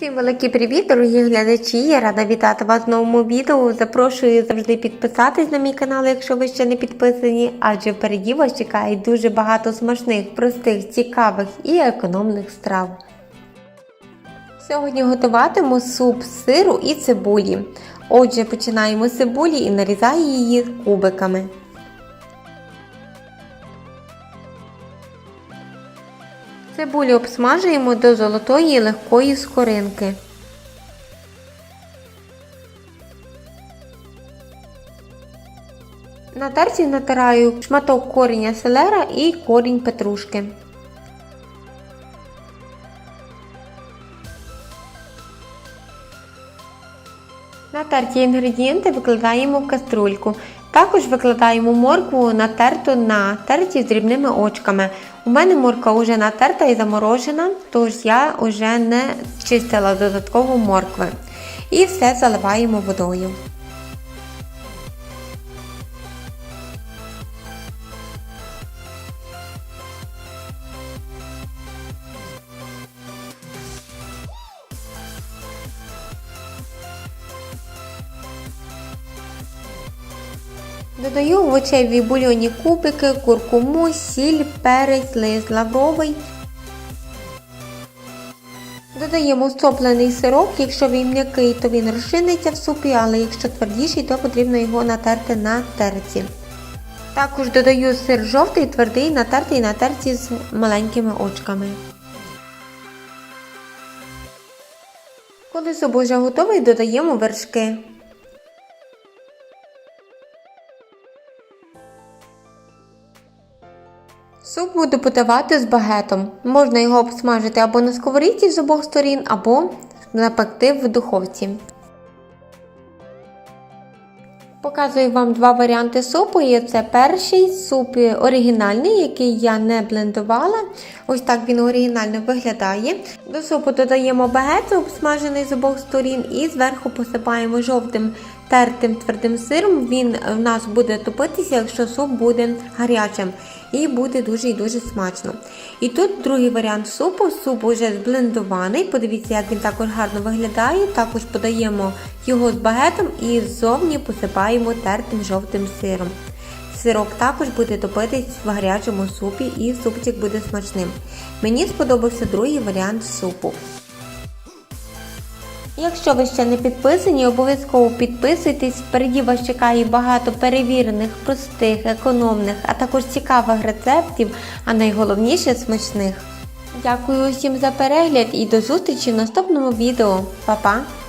Всім великий привіт, дорогі глядачі! Я рада вітати вас в новому відео. Запрошую завжди підписатись на мій канал, якщо ви ще не підписані, адже впереді вас чекає дуже багато смачних, простих, цікавих і економних страв. Сьогодні готуватиму суп з сиру і цибулі. Отже, починаємо з цибулі і нарізаю її кубиками. Цибулю обсмажуємо до золотої легкої скоринки. На терці натираю шматок коріння селера і корінь петрушки. Натерті інгредієнти викладаємо в каструльку. Також викладаємо моркву натерту на терті з дрібними очками. У мене морква вже натерта і заморожена, тож я вже не чистила додатково моркви. І все заливаємо водою. Додаю в овочеві бульйонні кубики, куркуму, сіль, перець, лист лавровий. Додаємо стоплений сироп, якщо він м'який, то він розчиниться в супі, але якщо твердіший, то потрібно його натерти на терці. Також додаю сир жовтий, твердий, натертий на терці з маленькими очками. Коли суп вже готовий, додаємо вершки. Суп буду подавати з багетом. Можна його обсмажити або на сковорідці з обох сторін, або напекти в духовці. Показую вам два варіанти супу. І це перший суп оригінальний, який я не блендувала. Ось так він оригінально виглядає. До супу додаємо багет, обсмажений з обох сторін, і зверху посипаємо жовтим тертим твердим сиром. Він в нас буде топитися, якщо суп буде гарячим. І буде дуже і дуже смачно. І тут другий варіант супу. Суп уже зблендований. Подивіться, як він також гарно виглядає. Також подаємо його з багетом і ззовні посипаємо тертим жовтим сиром. Сирок також буде топитись в гарячому супі і супчик буде смачним. Мені сподобався другий варіант супу. Якщо ви ще не підписані, обов'язково підписуйтесь. Впереді вас чекає багато перевірених, простих, економних, а також цікавих рецептів, а найголовніше смачних. Дякую усім за перегляд і до зустрічі в наступному відео. Па-па!